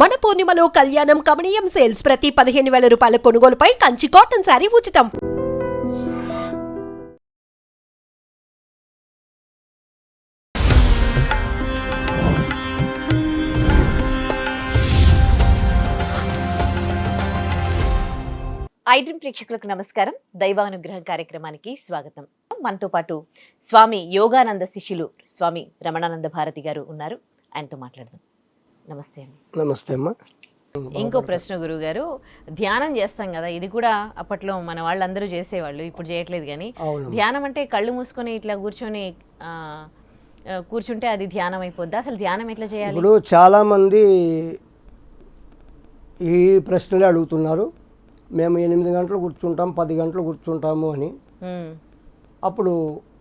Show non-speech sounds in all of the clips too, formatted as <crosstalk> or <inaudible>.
మన పూర్ణిమలో కళ్యాణం కమనీయం సేల్స్ ప్రతి పదిహేను వేల రూపాయల కొనుగోలుపై కంచి కాటన్ శారీ ఉచితం. ఐడ్రీమ్ ప్రేక్షకులకు నమస్కారం. దైవానుగ్రహం కార్యక్రమానికి స్వాగతం. మనతో పాటు స్వామి యోగానంద శిష్యులు స్వామి రమణానంద భారతి గారు ఉన్నారు. ఆయనతో మాట్లాడదాం. నమస్తే అండి. నమస్తే అమ్మా. ఇంకో ప్రశ్న గురువు గారు ధ్యానం చేస్తాం కదా ఇది కూడా అప్పట్లో మన వాళ్ళందరూ చేసేవాళ్ళు ఇప్పుడు చేయట్లేదు కానీ ధ్యానం అంటే కళ్ళు మూసుకొని ఇట్లా కూర్చొని కూర్చుంటే అది ధ్యానం అయిపోద్దా? అసలు ధ్యానం ఎట్లా చేయాలి? ఇప్పుడు చాలామంది ఈ ప్రశ్నలే అడుగుతున్నారు. మేము ఎనిమిది గంటలు కూర్చుంటాం పది గంటలు కూర్చుంటాము అని. అప్పుడు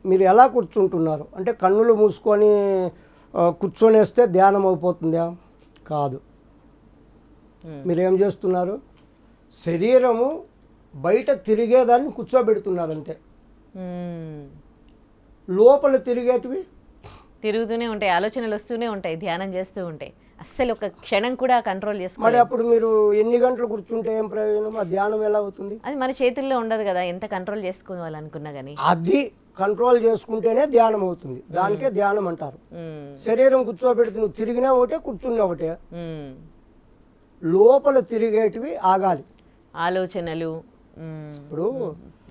మీరు ఎలా కూర్చుంటున్నారు? అంటే కన్నులు మూసుకొని కూర్చొనేస్తే ధ్యానం అయిపోతుందా? కాదు. మీరు ఏం చేస్తున్నారు? శరీరము బయట తిరిగేదాన్ని కూర్చోబెడుతున్నారు అంతే. లోపల తిరిగేటివి? తిరుగుతూనే ఉంటాయి ఆలోచనలు వస్తూనే ఉంటాయి ధ్యానం చేస్తూ ఉంటాయి. అస్సలు ఒక క్షణం కూడా కంట్రోల్ మరి చేసుకోవాలి అప్పుడు మీరు ఎన్ని గంటలు కూర్చుంటే ఏం ప్రయోజనం? ఆ ధ్యానం ఎలా అవుతుంది? అది మన చేతుల్లో ఉండదు కదా ఎంత కంట్రోల్ చేసుకోవాలనుకున్నా కానీ అది కంట్రోల్ చేసుకుంటేనే ధ్యానం అవుతుంది. దానికే ధ్యానం అంటారు. శరీరం కూర్చోబెడితే నువ్వు తిరిగినా ఒకటే కూర్చున్నా ఒకటే. లోపల తిరిగేటివి ఆగాలి. ఆలోచనలు ఇప్పుడు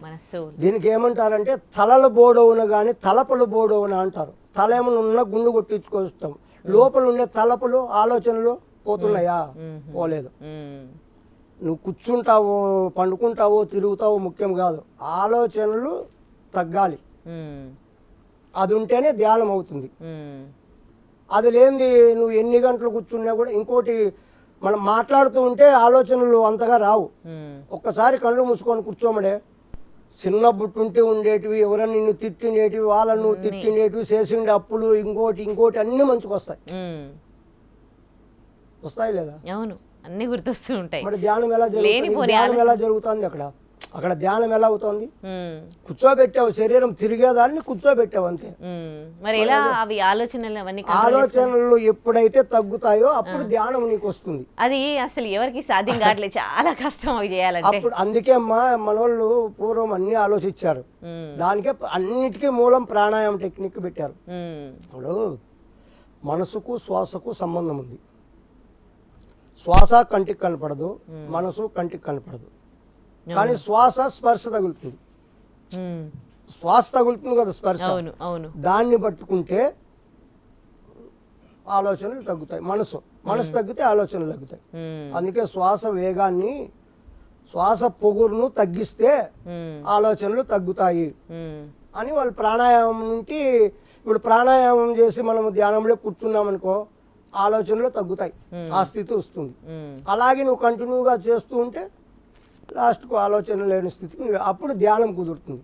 మనస్సు. దీనికి ఏమంటారంటే తలల బోడవున కానీ తలపల బోడవున అంటారు. తల ఏమైనా ఉన్న గుండు కొట్టించుకొస్తాం లోపల ఉండే తలపలు ఆలోచనలు పోతున్నాయా? పోలేదు. నువ్వు కూర్చుంటావో పండుకుంటావో తిరుగుతావో ముఖ్యం కాదు. ఆలోచనలు తగ్గాలి. అది ఉంటేనే ధ్యానం అవుతుంది. అది లేనిది నువ్వు ఎన్ని గంటలు కూర్చున్నా కూడా ఇంకోటి మనం మాట్లాడుతూ ఉంటే ఆలోచనలు అంతగా రావు. ఒక్కసారి కళ్ళు మూసుకొని కూర్చోమడే చిన్న బుట్టుంటే ఉండేటివి ఎవరైనా నిన్ను తిట్టిండేటివి వాళ్ళని నువ్వు తిట్టిండేటివి చేసిండే అప్పులు ఇంకోటి ఇంకోటి అన్నీ మంచిగా వస్తాయి. వస్తాయి లేదా? అవును అన్ని గుర్తొస్తూ ఉంటాయి. మరి ధ్యానం ఎలా జరుగుతుంది? ధ్యానం ఎలా జరుగుతుంది అక్కడ? అక్కడ ధ్యానం ఎలా అవుతుంది? కూర్చోబెట్టావు శరీరం తిరిగేదాన్ని కూర్చోబెట్టావు అంతే. మరి ఎలా అవి ఆలోచనలు అవన్నీ ఆలోచనలు ఎప్పుడైతే తగ్గుతాయో అప్పుడు ధ్యానం నీకు వస్తుంది. అది అసలు ఎవరికి సాధ్యం కావట్లేదు. చాలా కష్టం అవి చేయాలంటే. అప్పుడు అందుకే అమ్మా మనోళ్ళు పూర్వం అన్ని ఆలోచించారు. దానికే అన్నిటికీ మూలం ప్రాణాయామం టెక్నిక్ పెట్టారు. ఇప్పుడు మనసుకు శ్వాసకు సంబంధం ఉంది. శ్వాస కంటికి కనపడదు మనసు కంటికి కనపడదు. కానీ శ్వాస స్పర్శ తగులుతుంది. శ్వాస తగులుతుంది కదా స్పర్శ. దాన్ని పట్టుకుంటే ఆలోచనలు తగ్గుతాయి. మనసు మనసు తగ్గితే ఆలోచనలు తగ్గుతాయి. అందుకే శ్వాస వేగాన్ని శ్వాస పొగురును తగ్గిస్తే ఆలోచనలు తగ్గుతాయి. అని వాళ్ళు ప్రాణాయామం నుండి ఇప్పుడు ప్రాణాయామం చేసి మనం ధ్యానంలో కూర్చున్నాం అనుకో ఆలోచనలు తగ్గుతాయి. ఆ స్థితి వస్తుంది. అలాగే నువ్వు కంటిన్యూగా చేస్తూ ఉంటే లాస్ట్కు ఆలోచన లేని స్థితికి అప్పుడు ధ్యానం కుదురుతుంది.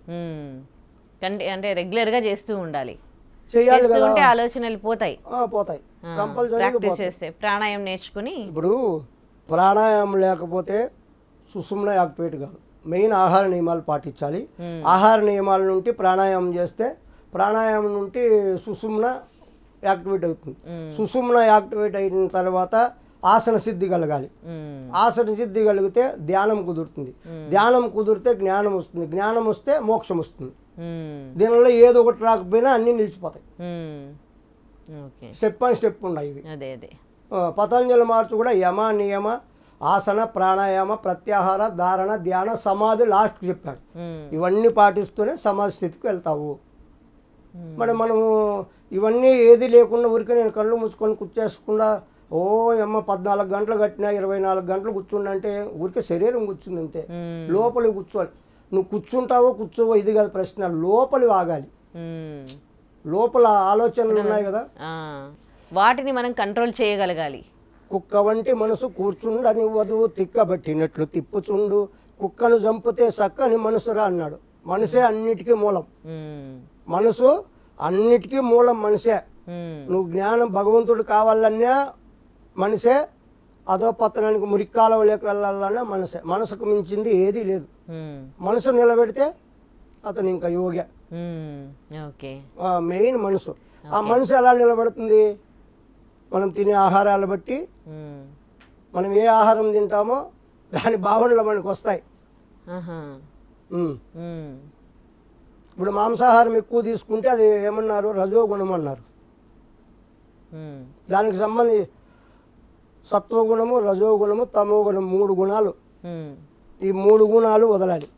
అంటే రెగ్యులర్గా చేస్తూ ఉండాలి. చేయాలి ఉంటే ఆలోచనలు పోతాయి. పోతాయి. కంపల్సరీ ప్రాక్టీస్ చేస్తే ప్రాణాయామం నేర్చుకుని ఇప్పుడు ప్రాణాయామం లేకపోతే సుషుమ్న యాక్టివేట్ కాదు. మెయిన్ ఆహార నియమాలు పాటించాలి. ఆహార నియమాల నుండి ప్రాణాయామం చేస్తే ప్రాణాయామం నుండి సుషుమ్న యాక్టివేట్ అవుతుంది. సుషుమ్న యాక్టివేట్ అయిన తర్వాత ఆసన సిద్ధి కలగాలి. ఆసన సిద్ధి కలిగితే ధ్యానం కుదురుతుంది. ధ్యానం కుదిరితే జ్ఞానం వస్తుంది. జ్ఞానం వస్తే మోక్షం వస్తుంది. దీనివల్ల ఏదో ఒకటి రాకపోయినా అన్నీ నిలిచిపోతాయి. స్టెప్ బై స్టెప్ ఉన్నాయి ఇవి. పతంజలి మార్చు కూడా యమ నియమ ఆసన ప్రాణాయామ ప్రత్యాహార ధారణ ధ్యాన సమాధి లాస్ట్ చెప్పాడు. ఇవన్నీ పాటిస్తూనే సమాధి స్థితికి వెళ్తావు. మరి మనము ఇవన్నీ ఏది లేకుండా ఊరికే నేను కళ్ళు మూసుకొని కూర్చేసుకుండా ఓ అమ్మ పద్నాలుగు గంటలు కట్టినా ఇరవై నాలుగు గంటలు కూర్చుండంటే ఊరికే శరీరం కూర్చుంది అంతే. లోపలి కూర్చోవాలి నువ్వు కూర్చుంటావో కూర్చోవో ఇది కాదు ప్రశ్న లోపలి వాగాలి మ్మ్. లోపల ఆలోచనలు ఉన్నాయి కదా. వాటిని మనం కంట్రోల్ చేయగలగాలి కుక్క వంటి మనసు కూర్చుండనివ్వదు తిక్కబట్టినట్లు తిప్పుచుండు కుక్కను చంపితే సక్కని మనసురా అన్నాడు మనసే అన్నిటికీ మూలం. మనసు అన్నిటికీ మూలం మనసే. నువ్వు జ్ఞానం భగవంతుడు కావాలన్నా మనసే అదో పతనానికి మురిక్కాలవలోకి వెళ్ళాలన్నా మనసే. మనసుకు మించింది ఏదీ లేదు. మనసు నిలబెడితే అతను ఇంకా యోగి. మెయిన్ మనసు. ఆ మనసు ఎలా నిలబడుతుంది? మనం తినే ఆహారాలు బట్టి. మనం ఏ ఆహారం తింటామో దాని భావనలు మనకు వస్తాయి. ఇప్పుడు మాంసాహారం ఎక్కువ తీసుకుంటే అది ఏమన్నారు? రజోగుణం అన్నారు. దానికి సంబంధి సత్వగుణము రజోగుణము తమో గుణం మూడు గుణాలు. ఈ మూడు గుణాలు వదలాలి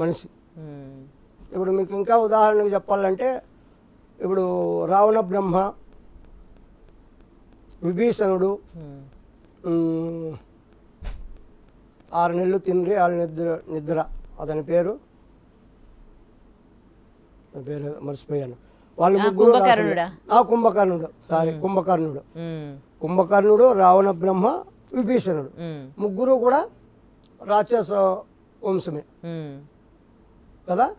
మనిషి. ఇప్పుడు మీకు ఇంకా ఉదాహరణకు చెప్పాలంటే ఇప్పుడు రావణ బ్రహ్మ విభీషణుడు ఆరు నెలలు తిండ్రి ఆరు నిద్ర నిద్ర. అతని పేరు? పేరు మర్చిపోయాను. వాళ్ళు ముగ్గురు. ఆ కుంభకర్ణుడు సారీ కుంభకర్ణుడు. కుంభకర్ణుడు రావణ బ్రహ్మ విభీషణుడు. ముగ్గురు కూడా రాక్షస వంశమే. కదా.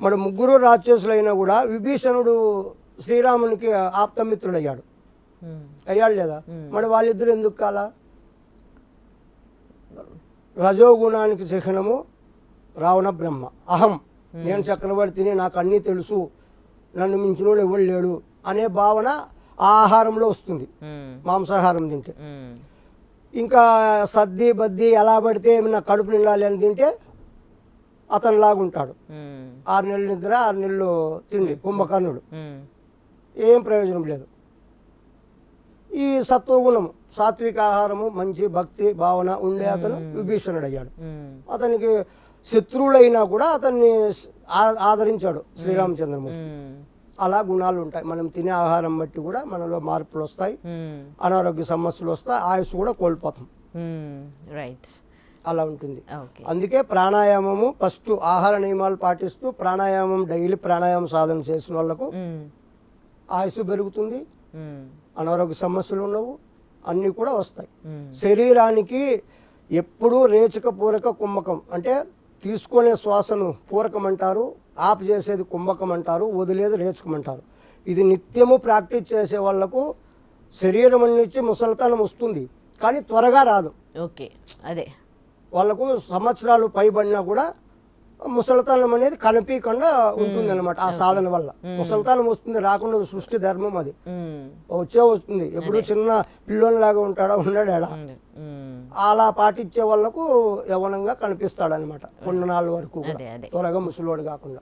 మరి ముగ్గురు రాక్షసులైనా కూడా విభీషణుడు శ్రీరామునికి ఆప్తమిత్రుడయ్యాడు. ఉమ్. అయ్యాడు లేదా? మరి వాళ్ళిద్దరు ఎందుకు కాలా? రజోగుణానికి చిహ్నము రావణ బ్రహ్మ. అహం. నేను చక్రవర్తిని నాకు అన్నీ తెలుసు. నన్ను మించినోడు ఎవడు లేడు అనే భావన ఆహారంలో వస్తుంది. మాంసాహారం తింటే. ఇంకా సద్ది బద్ది ఎలా పడితే నా కడుపు నిండాలి అని తింటే అతను లాగుంటాడు. ఆరు నెలలు నిద్ర ఆరు నెలలు తిండి కుంభకర్ణుడు. ఏం ప్రయోజనం లేదు ఈ సత్వగుణము సాత్విక ఆహారము మంచి భక్తి భావన ఉండే అతను విభీషణుడు అయ్యాడు. అతనికి శత్రువులైనా కూడా అతన్ని ఆ- ఆదరించాడు శ్రీరామచంద్రమూర్తి. అలా గుణాలు ఉంటాయి మనం తినే ఆహారం బట్టి కూడా మనలో మార్పులు వస్తాయి. అనారోగ్య సమస్యలు వస్తాయి ఆయుష్ కూడా కోల్పోతాం. రైట్. అలా ఉంటుంది. అందుకే ప్రాణాయామము ఫస్ట్ ఆహార నియమాలు పాటిస్తూ ప్రాణాయామం డైలీ ప్రాణాయామం సాధన చేసిన వాళ్ళకు. ఆయుష్ పెరుగుతుంది. అనారోగ్య సమస్యలు ఉండవు. అన్నీ కూడా వస్తాయి. శరీరానికి ఎప్పుడూ రేచక పూరక కుంభకం అంటే తీసుకునే శ్వాసను పూరకం అంటారు ఆపు చేసేది కుంభకం అంటారు వదిలేది రేచకం అంటారు ఇది నిత్యము ప్రాక్టీస్ చేసే వాళ్ళకు శరీరం నుంచి ముసలితనం వస్తుంది కానీ త్వరగా రాదు. ఓకే అదే. వాళ్ళకు సంవత్సరాలు పైబడినా కూడా ముసలితనం అనేది కనిపించకుండా ఉంటుంది అనమాట ఆ సాధన వల్ల. ముసలితనం వస్తుంది రాకుండా సృష్టి ధర్మం అది. వచ్చే వస్తుంది. ఎప్పుడు చిన్న పిల్లోనిలాగా ఉంటాడా ఉన్నాడా. అలా పాటించే వాళ్ళకు యవనంగా కనిపిస్తాడు అనమాట కొన్ని నాళ్ళ వరకు త్వరగా ముసలోడు కాకుండా.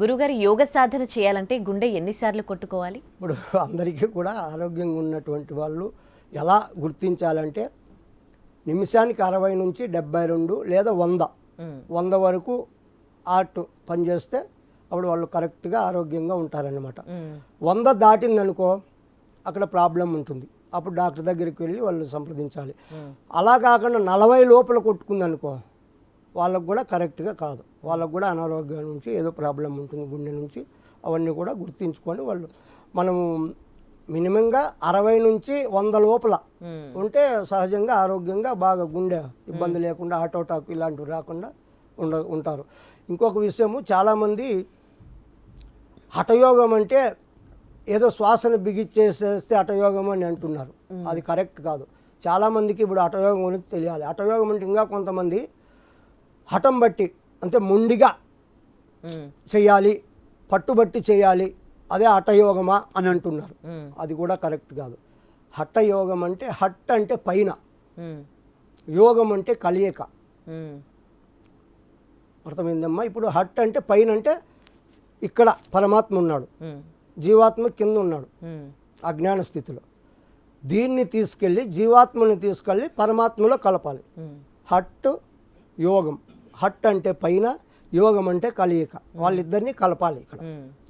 గురుగారు యోగ సాధన చేయాలంటే గుండె ఎన్నిసార్లు కొట్టుకోవాలి? ఇప్పుడు అందరికీ కూడా ఆరోగ్యంగా ఉన్నటువంటి వాళ్ళు ఎలా గుర్తించాలంటే నిమిషానికి అరవై నుంచి డెబ్బై రెండు లేదా వంద. వంద వరకు ఆర్ట్ పనిచేస్తే అప్పుడు వాళ్ళు కరెక్ట్గా ఆరోగ్యంగా ఉంటారన్నమాట. ఉమ్. వంద దాటిందనుకో అక్కడ ప్రాబ్లం ఉంటుంది. అప్పుడు డాక్టర్ దగ్గరికి వెళ్ళి వాళ్ళు సంప్రదించాలి. అలా కాకుండా నలభై లోపల కొట్టుకుందనుకో వాళ్ళకు కూడా కరెక్ట్గా కాదు. వాళ్ళకు కూడా అనారోగ్యం నుంచి ఏదో ప్రాబ్లం ఉంటుంది గుండె నుంచి అవన్నీ కూడా గుర్తించుకొని వాళ్ళు మనము మినిమంగా అరవై నుంచి వంద లోపల. ఉంటే సహజంగా ఆరోగ్యంగా బాగా గుండె ఇబ్బంది లేకుండా ఆటోటాక్ ఇలాంటివి రాకుండా ఉండ ఉంటారు. ఇంకొక విషయము చాలామంది హఠయోగం అంటే ఏదో శ్వాసను బిగిచ్చేసేస్తే హఠయోగం అని అంటున్నారు. అది కరెక్ట్ కాదు. చాలామందికి ఇప్పుడు హఠయోగం గురించి తెలియాలి. హఠయోగం అంటే ఇంకా కొంతమంది హఠం బట్టి అంటే మొండిగా. చేయాలి పట్టుబట్టి చేయాలి అదే హఠయోగమా అని అంటున్నారు. అది కూడా కరెక్ట్ కాదు హఠయోగం అంటే హట్ అంటే పైన. యోగం అంటే కలియక. అర్థమైందమ్మా ఇప్పుడు హట్ అంటే పైన అంటే ఇక్కడ పరమాత్మ ఉన్నాడు. జీవాత్మ కింద ఉన్నాడు. అజ్ఞాన స్థితిలో దీన్ని తీసుకెళ్ళి జీవాత్మని తీసుకెళ్ళి పరమాత్మలో కలపాలి. హట్ యోగం హట్ అంటే పైన యోగం అంటే కలియక వాళ్ళిద్దరిని కలపాలి ఇక్కడ.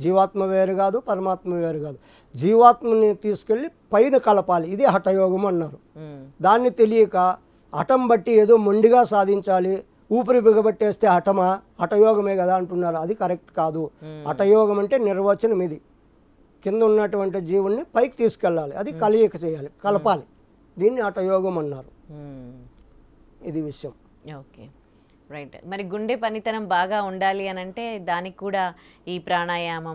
జీవాత్మ వేరు కాదు పరమాత్మ వేరు కాదు. జీవాత్మని తీసుకెళ్ళి పైన కలపాలి. ఇది హఠయోగం అన్నారు. దాన్ని తెలియక హఠం బట్టి ఏదో మొండిగా సాధించాలి ఊపిరి బిగబట్టేస్తే హఠమా? హఠయోగమే కదా అంటున్నారు. అది కరెక్ట్ కాదు. హఠయోగం అంటే నిర్వచనం ఇది. కింద ఉన్నటువంటి జీవుణ్ణి పైకి తీసుకెళ్ళాలి. అది కలియక చేయాలి. కలపాలి. దీన్ని హఠయోగం అన్నారు. ఇది విషయం. ఓకే. రైట్. మరి గుండె పనితనం బాగా ఉండాలి అని అంటే దానికి కూడా ఈ ప్రాణాయామం.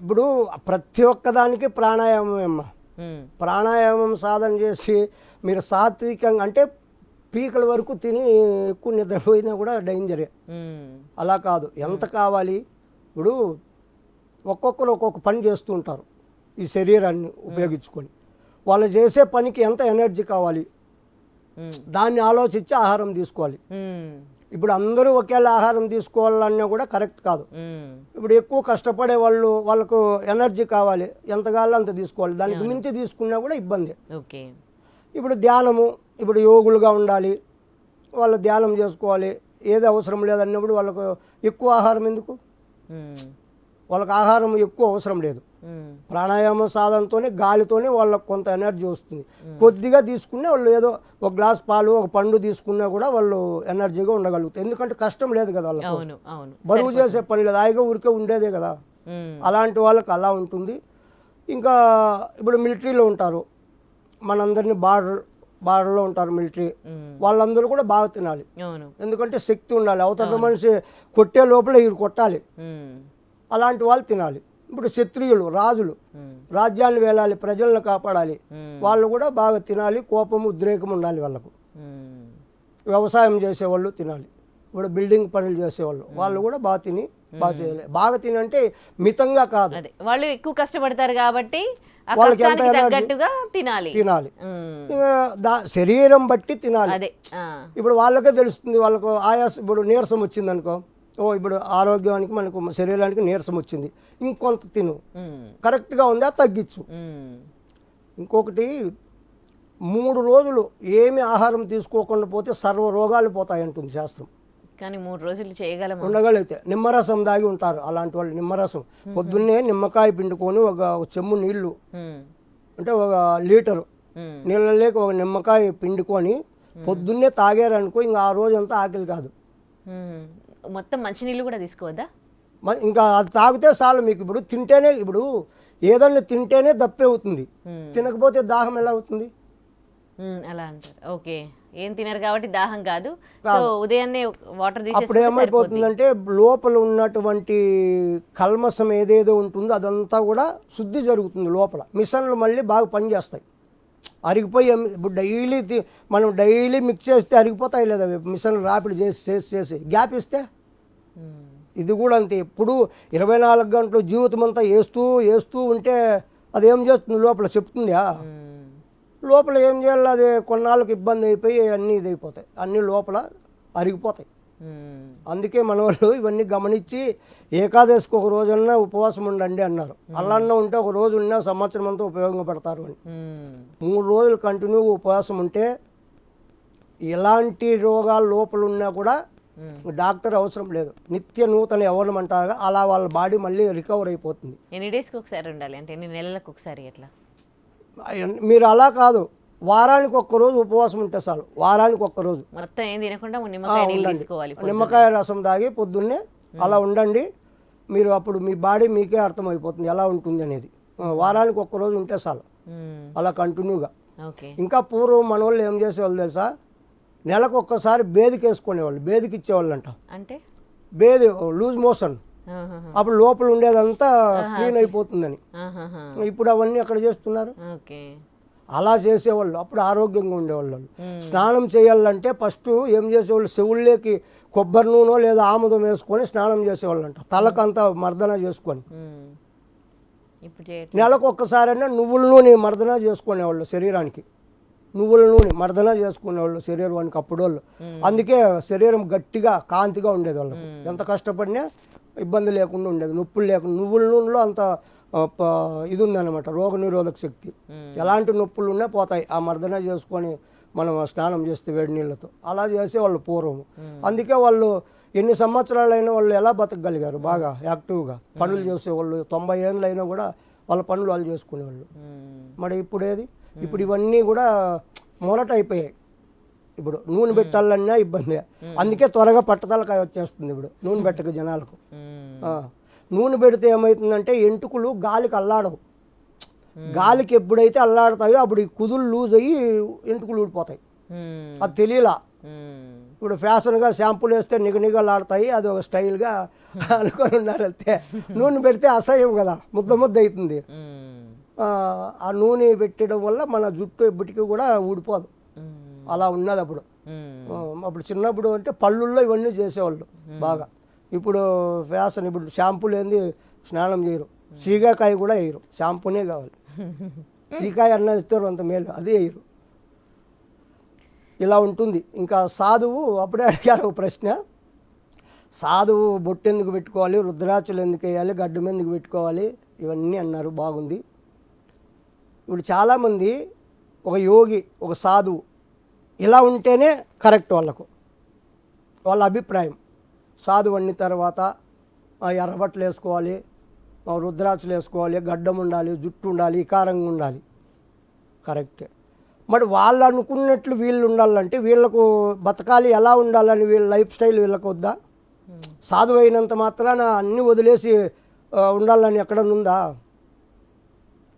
ఇప్పుడు ప్రతి ఒక్కదానికి ప్రాణాయామం అమ్మా. ప్రాణాయామం సాధన చేసి మీరు సాత్వికంగా అంటే పీకల వరకు తిని ఎక్కువ నిద్రపోయినా కూడా డేంజరే. అలా కాదు. ఎంత కావాలి? ఇప్పుడు ఒక్కొక్కరు ఒక్కొక్క పని చేస్తూ ఉంటారు. ఈ శరీరాన్ని ఉపయోగించుకొని. వాళ్ళు చేసే పనికి ఎంత ఎనర్జీ కావాలి? దాన్ని ఆలోచించి ఆహారం తీసుకోవాలి. ఇప్పుడు అందరూ ఒకేలా ఆహారం తీసుకోవాలన్నా కూడా కరెక్ట్ కాదు. ఇప్పుడు ఎక్కువ కష్టపడే వాళ్ళు వాళ్ళకు ఎనర్జీ కావాలి. ఎంత కావాలో అంత తీసుకోవాలి. దానికి మించి తీసుకున్నా కూడా ఇబ్బంది. ఇప్పుడు ధ్యానము ఇప్పుడు యోగులుగా ఉండాలి. వాళ్ళు ధ్యానం చేసుకోవాలి. ఏది అవసరం లేదన్నప్పుడు వాళ్ళకు ఎక్కువ ఆహారం ఎందుకు? వాళ్ళకి ఆహారం ఎక్కువ అవసరం లేదు. ప్రాణాయామ సాధనతోనే గాలితోనే వాళ్ళకు కొంత ఎనర్జీ వస్తుంది. కొద్దిగా తీసుకున్నా వాళ్ళు ఏదో ఒక గ్లాస్ పాలు ఒక పండు తీసుకున్నా కూడా వాళ్ళు ఎనర్జీగా ఉండగలుగుతారు. ఎందుకంటే కష్టం లేదు కదా వాళ్ళకి. బరువు చేసే పని లేదు. హాయిగా ఊరికే ఉండేదే కదా. అలాంటి వాళ్ళకి అలా ఉంటుంది. ఇంకా ఇప్పుడు మిలిటరీలో ఉంటారు. మనందరినీ బార్డర్ బార్డర్లో ఉంటారు మిలిటరీ. వాళ్ళందరూ కూడా బాగా తినాలి. ఎందుకంటే శక్తి ఉండాలి. అవతల మనిషి కొట్టే లోపల ఇవి కొట్టాలి. అలాంటి వాళ్ళు తినాలి. ఇప్పుడు క్షత్రియులు రాజులు. రాజ్యాన్ని వేలాలి ప్రజలను కాపాడాలి. వాళ్ళు కూడా బాగా తినాలి కోపము ఉద్రేకం ఉండాలి వాళ్ళకు. వ్యవసాయం చేసేవాళ్ళు తినాలి. ఇప్పుడు బిల్డింగ్ పనులు చేసేవాళ్ళు. వాళ్ళు కూడా బాగా తిని బాగా చేయాలి. బాగా తిని అంటే మితంగా కాదు. వాళ్ళు ఎక్కువ కష్టపడతారు కాబట్టి వాళ్ళకి ఎంత? తగ్గట్టుగా తినాలి. తినాలి. శరీరం బట్టి తినాలి. ఇప్పుడు వాళ్ళకే తెలుస్తుంది వాళ్ళకు ఆయాస ఇప్పుడు నీరసం వచ్చింది అనుకో ఓ ఇప్పుడు ఆరోగ్యానికి మనకు శరీరానికి నీరసం వచ్చింది. ఇంకొంత తిను. కరెక్ట్గా ఉందా తగ్గించు. ఇంకొకటి మూడు రోజులు ఏమి ఆహారం తీసుకోకుండా పోతే సర్వ రోగాలు పోతాయి అంటుంది శాస్త్రం. కానీ మూడు రోజులు చేయగలమా? ఉండగలిగితే నిమ్మరసం దాగి ఉంటారు. అలాంటి వాళ్ళు నిమ్మరసం. పొద్దున్నే నిమ్మకాయ పిండుకొని ఒక చెమ్ము నీళ్ళు అంటే ఒక లీటరు ఉమ్, నీళ్ళలేక ఒక నిమ్మకాయ పిండుకొని పొద్దున్నే తాగారనుకో ఇంకా ఆ రోజంతా ఆకలి కాదు. మొత్తం మంచినీళ్ళు కూడా తీసుకోవద్దా? ఇంకా అది తాగితే చాలు మీకు ఇప్పుడు తింటేనే ఇప్పుడు ఏదన్నా తింటేనే దప్పే అవుతుంది. తినకపోతే దాహం ఎలా అవుతుంది? అలా అంటారు. ఓకే. ఏం తినరు కాబట్టి దాహం కాదు. సో ఉదయాన్నే వాటర్ అప్పుడు ఏమైపోతుందంటే లోపల ఉన్నటువంటి కల్మసం ఏదేదో ఉంటుందో అదంతా కూడా శుద్ధి జరుగుతుంది లోపల. మిషన్లు మళ్ళీ బాగా పనిచేస్తాయి. అరిగిపోయి ఇప్పుడు డైలీ మనం డైలీ మిక్స్ చేస్తే అరిగిపోతాయి లేదా అవి మిషన్లు రాపిడ్ చేసి చేసి చేసి. గ్యాప్ ఇస్తే? ఇది కూడా అంతే. ఎప్పుడు ఇరవై నాలుగు గంటలు జీవితం అంతా వేస్తూ వేస్తూ ఉంటే అది ఏం చేస్తుంది? లోపల చెప్తుందా? లోపల ఏం చేయాలి అది కొన్నాళ్ళకి ఇబ్బంది అయిపోయి అన్నీ ఇదైపోతాయి. అన్నీ లోపల అరిగిపోతాయి. అందుకే మన వాళ్ళు ఇవన్నీ గమనించి ఏకాదశికి ఒక రోజన్నా ఉపవాసం ఉండండి అన్నారు. అల్లన్న ఉంటే ఒక రోజు ఉన్నా సంవత్సరం అంతా ఉపయోగపడతారు అని. మూడు రోజులు కంటిన్యూగా ఉపవాసం ఉంటే ఎలాంటి రోగాలు లోపల ఉన్నా కూడా. డాక్టర్ అవసరం లేదు. నిత్య నూతన యవ్వనం అంటారు అలా వాళ్ళ బాడీ మళ్ళీ రికవర్ అయిపోతుంది. ఎన్ని డేస్కి ఒకసారి ఉండాలి? అంటే ఎన్ని నెలలకు ఒకసారి ఎట్లా? మీరు అలా కాదు. వారానికి ఒక్క రోజు ఉపవాసం ఉంటే చాలు. వారానికి ఒక్క రోజు. మొత్తం ఏం తినకుండా నిమ్మకాయ. నిమ్మకాయ రసం తాగి పొద్దున్నే అలా ఉండండి. మీరు అప్పుడు మీ బాడీ మీకే అర్థమైపోతుంది ఎలా ఉంటుంది అనేది. వారానికి ఒక్క రోజు ఉంటే చాలు. అలా కంటిన్యూగా. ఇంకా పూర్వం మన వాళ్ళు ఏం చేసేవాళ్ళు తెలుసా? నెలకు ఒక్కసారి బేదికి వేసుకునేవాళ్ళు బేదికి ఇచ్చేవాళ్ళు అంట? అంటే బేది లూజ్ మోషన్. అప్పుడు లోపల ఉండేదంతా క్లీన్ అయిపోతుందని. ఇప్పుడు అవన్నీ అక్కడ చేస్తున్నారు? అలా చేసేవాళ్ళు అప్పుడు ఆరోగ్యంగా ఉండేవాళ్ళు. వాళ్ళు. స్నానం చేయాలంటే ఫస్ట్ ఏం చేసేవాళ్ళు చెవుల్లోకి కొబ్బరి నూనె లేదా ఆముదం వేసుకొని స్నానం చేసేవాళ్ళు అంట తలకంతా మర్దన చేసుకొని. నెలకు ఒక్కసారైనా నువ్వుల నూనె మర్దన చేసుకునేవాళ్ళు శరీరానికి. నువ్వుల నూనె మర్దన చేసుకునేవాళ్ళు శరీరానికి అప్పుడు వాళ్ళు అందుకే శరీరం గట్టిగా కాంతిగా ఉండేది వాళ్ళకి. ఎంత కష్టపడినా ఇబ్బంది లేకుండా ఉండేది. నొప్పులు లేకుండా నువ్వుల నూనెలో అంత ఇది ఉందన్నమాట రోగ నిరోధక శక్తి ఎలాంటి నొప్పులు ఉన్నా పోతాయి. ఆ మర్దన చేసుకొని మనం స్నానం చేస్తే వేడి నీళ్ళతో. అలా చేసేవాళ్ళు పూర్వం. అందుకే వాళ్ళు ఎన్ని సంవత్సరాలైనా వాళ్ళు ఎలా బతకగలిగారు? బాగా యాక్టివ్గా. పనులు చేసేవాళ్ళు తొంభై ఏళ్ళు అయినా కూడా వాళ్ళ పనులు వాళ్ళు చేసుకునేవాళ్ళు. మరి ఇప్పుడు ఏది? ఇప్పుడు ఇవన్నీ కూడా మొరట అయిపోయాయి. ఇప్పుడు నూనె పెట్టాలన్నా ఇబ్బంది. అందుకే త్వరగా పట్టదలకాయ వచ్చేస్తుంది ఇప్పుడు. నూనె పెట్టక జనాలకు. నూనె పెడితే ఏమవుతుందంటే ఎంటుకలు గాలికి అల్లాడవు. గాలికి ఎప్పుడైతే అల్లాడతాయో అప్పుడు ఈ కుదులు లూజ్ అయ్యి ఎంటుకలు ఊడిపోతాయి. అది తెలియలా. ఇప్పుడు ఫ్యాషన్గా షాంపూలు వేస్తే నిగనిగలాడతాయి అది ఒక స్టైల్గా అనుకొని ఉన్నారు అంతే. నూనె పెడితే అసహ్యం కదా ముద్ద ముద్ద అవుతుంది. ఆ, నూనె పెట్టడం వల్ల మన జుట్టు ఎప్పటికీ కూడా ఊడిపోదు. అలా ఉన్నది అప్పుడు. అప్పుడు చిన్నప్పుడు అంటే పళ్ళుల్లో ఇవన్నీ చేసేవాళ్ళు బాగా. ఇప్పుడు ఫ్యాషన్ ఇప్పుడు షాంపూ లేని స్నానం చేయరు. సీగాకాయ కూడా వేయరు. షాంపూనే కావాలి. <laughs> చీకాయ అన్న ఇస్తారు అంత మేలు. అదే వేయరు. ఇలా ఉంటుంది. ఇంకా సాధువు అప్పుడే అడిగారు ప్రశ్న. సాధువు బొట్టు ఎందుకు పెట్టుకోవాలి? రుద్రాచులు ఎందుకు వేయాలి? గడ్డం ఎందుకు పెట్టుకోవాలి? ఇవన్నీ అన్నారు. బాగుంది. ఇప్పుడు చాలామంది ఒక యోగి ఒక సాధువు ఇలా ఉంటేనే కరెక్ట్ వాళ్ళకు. వాళ్ళ అభిప్రాయం. సాధువు వండిన తర్వాత ఆ ఎర్రబట్టలు వేసుకోవాలి ఆ రుద్రాక్షలు వేసుకోవాలి గడ్డం ఉండాలి జుట్టు ఉండాలి ఇకారంగా ఉండాలి. కరెక్టే. మరి వాళ్ళు అనుకున్నట్లు వీళ్ళు ఉండాలంటే వీళ్ళకు బతకాలి ఎలా ఉండాలని వీళ్ళ లైఫ్ స్టైల్ వీళ్ళకు వద్దా? సాధువు అయినంత మాత్రాన అన్నీ వదిలేసి ఉండాలని ఎక్కడనుందా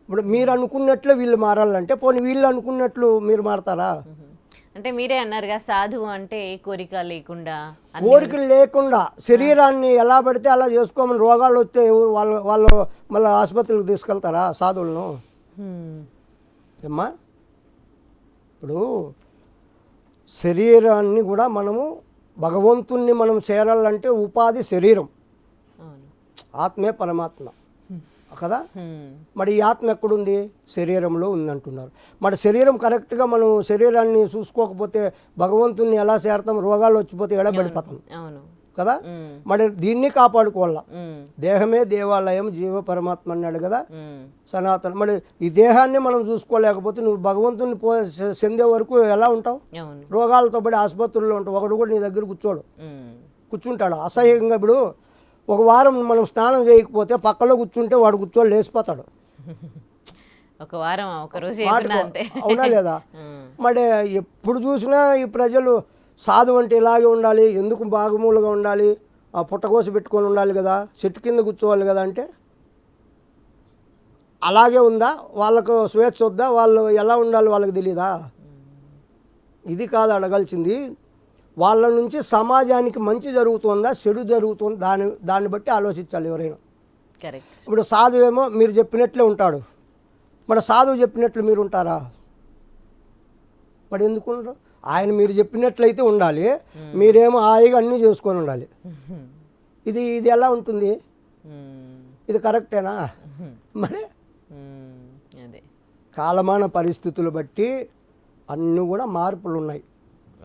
ఇప్పుడు మీరు అనుకున్నట్లే వీళ్ళు మారాలంటే పోనీ వీళ్ళు అనుకున్నట్లు మీరు మారతారా? అంటే మీరే అన్నారుగా సాధువు అంటే ఏ కోరిక లేకుండా కోరికలు లేకుండా శరీరాన్ని ఎలా పడితే అలా చేసుకోమని రోగాలు వస్తే వాళ్ళు వాళ్ళు మళ్ళీ ఆసుపత్రికి తీసుకెళ్తారా సాధువులను. ఏమ్మా? ఇప్పుడు శరీరాన్ని కూడా మనము భగవంతుణ్ణి మనం చేరాలంటే ఉపాధి శరీరం. ఆత్మే పరమాత్మ. కదా. మరి ఈ ఆత్మ ఎక్కడుంది? శరీరంలో ఉందంటున్నారు. మరి శరీరం కరెక్ట్గా మనం శరీరాన్ని చూసుకోకపోతే భగవంతుణ్ణి ఎలా చేరతాం? రోగాలు వచ్చిపోతే ఎడబడిపోతాం. అవును. కదా. మరి దీన్ని కాపాడుకోవాలా? హ్మ్. దేహమే దేవాలయం జీవ పరమాత్మ అన్నాడు కదా. సనాతన మరి ఈ దేహాన్ని మనం చూసుకోలేకపోతే నువ్వు భగవంతుని పో చెందే వరకు ఎలా ఉంటావు? రోగాలతో పడి ఆసుపత్రుల్లో ఉంటావు. ఒకడు కూడా నీ దగ్గర కూర్చోడు. కూర్చుంటాడు. అసహ్యంగా ఇప్పుడు ఒక వారం మనం స్నానం చేయకపోతే పక్కలో కూర్చుంటే వాడు కూర్చొని లేచిపోతాడు. <laughs> ఒక వారం ఒక రోజు <laughs> అవునా లేదా. <laughs> మరి ఎప్పుడు చూసినా ఈ ప్రజలు సాధు అంటే ఇలాగే ఉండాలి ఎందుకు బాగుమూలుగా ఉండాలి ఆ పుట్టకోసి పెట్టుకొని ఉండాలి కదా చెట్టు కింద కూర్చోవాలి కదా అంటే అలాగే ఉందా? వాళ్ళకు స్వేచ్ఛ వద్దా? వాళ్ళు ఎలా ఉండాలి వాళ్ళకి తెలీదా? ఇది కాదు అడగాల్సింది. వాళ్ళ నుంచి సమాజానికి మంచి జరుగుతుందా చెడు జరుగుతుందా దాని దాన్ని బట్టి ఆలోచించాలి ఎవరైనా. కరెక్ట్. ఇప్పుడు సాధువు ఏమో మీరు చెప్పినట్లే ఉంటాడు. మరి సాధువు చెప్పినట్లు మీరు ఉంటారా? మరి ఎందుకు ఆయన మీరు చెప్పినట్లయితే ఉండాలి. మీరేమో హాయిగా అన్నీ చేసుకొని ఉండాలి. ఇది ఇది ఎలా ఉంటుంది. ఇది కరెక్టేనా? మరి? కాలమాన పరిస్థితులు బట్టి అన్నీ కూడా మార్పులు ఉన్నాయి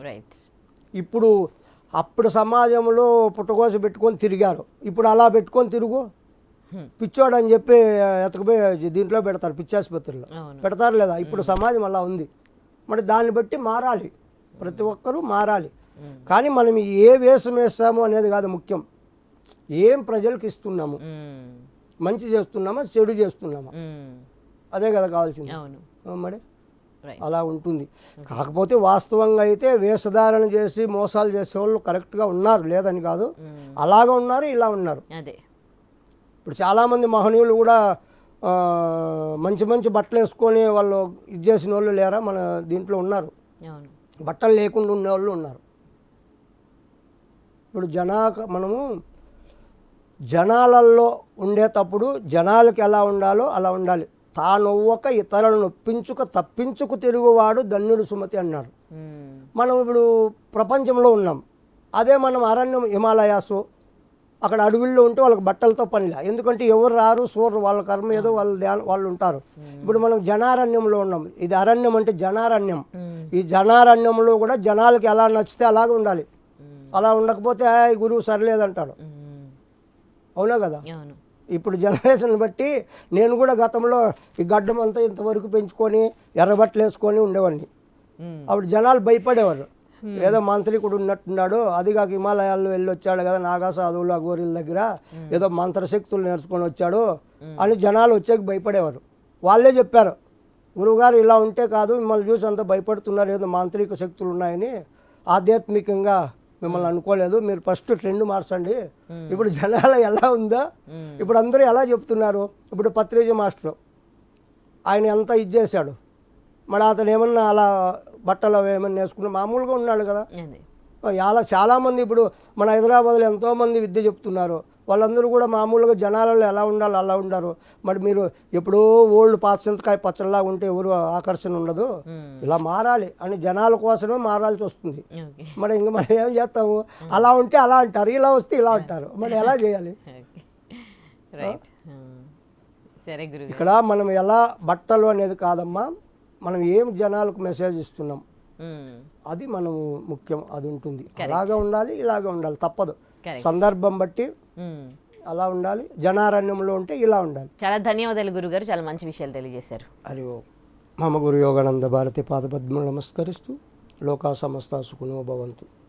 రైట్. ఇప్పుడు అప్పుడు సమాజంలో పుట్టకోస పెట్టుకొని తిరిగారు. ఇప్పుడు అలా పెట్టుకొని తిరుగు. పిచ్చోడు అని చెప్పి ఎతకపోయి దీంట్లో పెడతారు పిచ్చాసుపత్రిలో పెడతారు లేదా? ఇప్పుడు సమాజం అలా ఉంది. మరి దాన్ని బట్టి మారాలి. ప్రతి ఒక్కరూ మారాలి. కానీ మనం ఏ వేషం వేస్తాము అనేది కాదు ముఖ్యం. ఏం ప్రజలకు ఇస్తున్నాము. మంచి చేస్తున్నామా? చెడు చేస్తున్నామా. అదే కదా కావాల్సింది. మరి? అలా ఉంటుంది. కాకపోతే వాస్తవంగా అయితే వేషధారణ చేసి మోసాలు చేసే వాళ్ళు కరెక్ట్గా ఉన్నారు లేదని కాదు. అలాగ ఉన్నారు ఇలా ఉన్నారు. అదే. ఇప్పుడు చాలామంది మహనీయులు కూడా మంచి మంచి బట్టలు వేసుకొని వాళ్ళు ఇది చేసిన వాళ్ళు లేరా మన దీంట్లో ఉన్నారు. బట్టలు లేకుండా ఉండేవాళ్ళు ఉన్నారు. ఇప్పుడు జనాక మనము జనాలల్లో ఉండేటప్పుడు జనాలకు ఎలా ఉండాలో అలా ఉండాలి. తానొవ్వక ఇతరులను నొప్పించుక తప్పించుకు తిరుగువాడు ధన్యుడు సుమతి అన్నాడు. మనం ఇప్పుడు ప్రపంచంలో ఉన్నాం. అదే మనం అరణ్యం హిమాలయాసు అక్కడ అడవుల్లో ఉంటే వాళ్ళకి బట్టలతో పనిలే ఎందుకంటే ఎవరు రారు సూర్రు వాళ్ళ కర్మ ఏదో వాళ్ళు ధ్యానం వాళ్ళు ఉంటారు. ఇప్పుడు మనం జనారణ్యంలో ఉన్నాం. ఇది అరణ్యం అంటే జనారణ్యం. ఈ జనారణ్యంలో కూడా జనాలకి ఎలా నచ్చితే అలాగే ఉండాలి. అలా ఉండకపోతే "ఆ, ఈ గురువు సరిలేదంటాడు. అవునా కదా? ఇప్పుడు జనరేషన్ బట్టి నేను కూడా గతంలో ఈ గడ్డం అంతా ఇంతవరకు పెంచుకొని ఎర్రబట్టలు వేసుకొని ఉండేవాడిని. అప్పుడు జనాలు భయపడేవారు ఏదో మంత్రికుడు ఉన్నట్టున్నాడు. అది కాక హిమాలయాల్లో వెళ్ళి వచ్చాడు కదా నాగా సాధువులు అఘోరీల దగ్గర. ఏదో మంత్రశక్తులు నేర్చుకొని వచ్చాడు అని జనాలు వచ్చాక భయపడేవారు. వాళ్ళే చెప్పారు గురువుగారు ఇలా ఉంటే కాదు మిమ్మల్ని చూసి అంత భయపడుతున్నారు. ఏదో మాంత్రిక శక్తులు ఉన్నాయని ఆధ్యాత్మికంగా మిమ్మల్ని అనుకోలేదు. మీరు ఫస్ట్ ట్రెండ్ మార్చండి. ఇప్పుడు జనాలు ఎలా ఉందో ఇప్పుడు అందరూ ఎలా చెప్తున్నారు? ఇప్పుడు పత్రిజీ మాస్టర్ ఆయన ఎంత ఇది చేశాడు? మరి అతను ఏమన్నా అలా బట్టలు అవి ఏమన్నా వేసుకుని మామూలుగా ఉన్నాడు కదా. చాలా చాలామంది ఇప్పుడు మన హైదరాబాద్లో ఎంతోమంది విద్య చెప్తున్నారు. వాళ్ళందరూ కూడా మామూలుగా జనాలలో ఎలా ఉండాలో అలా ఉండారు. మరి మీరు ఎప్పుడో ఓల్డ్ పాచింతకాయ పచ్చడిలా ఉంటే ఎవరు ఆకర్షణ ఉండదు. ఇలా మారాలి అని జనాల కోసమే మారాల్సి వస్తుంది. మరి ఇంక మనం ఏం చేస్తాము? అలా ఉంటే అలా అంటారు ఇలా వస్తే ఇలా అంటారు. మరి ఎలా చేయాలి? <laughs> ఇక్కడ మనం ఎలా బట్టలు అనేది కాదమ్మా మనం ఏం జనాలకు మెసేజ్ ఇస్తున్నాం. అది మనము ముఖ్యం అది ఉంటుంది. అలాగా ఉండాలి ఇలాగా ఉండాలి తప్పదు. సందర్భం బట్టి మ్మ్. అలా ఉండాలి. జనారణ్యంలో ఉంటే ఇలా ఉండాలి. చాలా ధన్యవాదాలు గురుగారు. చాలా మంచి విషయాలు తెలియజేశారు. హరి ఓం. మమ గురు యోగానంద భారతి పాదపద్మలు నమస్కరిస్తూ లోకా సమస్త సుఖనో భవంతు.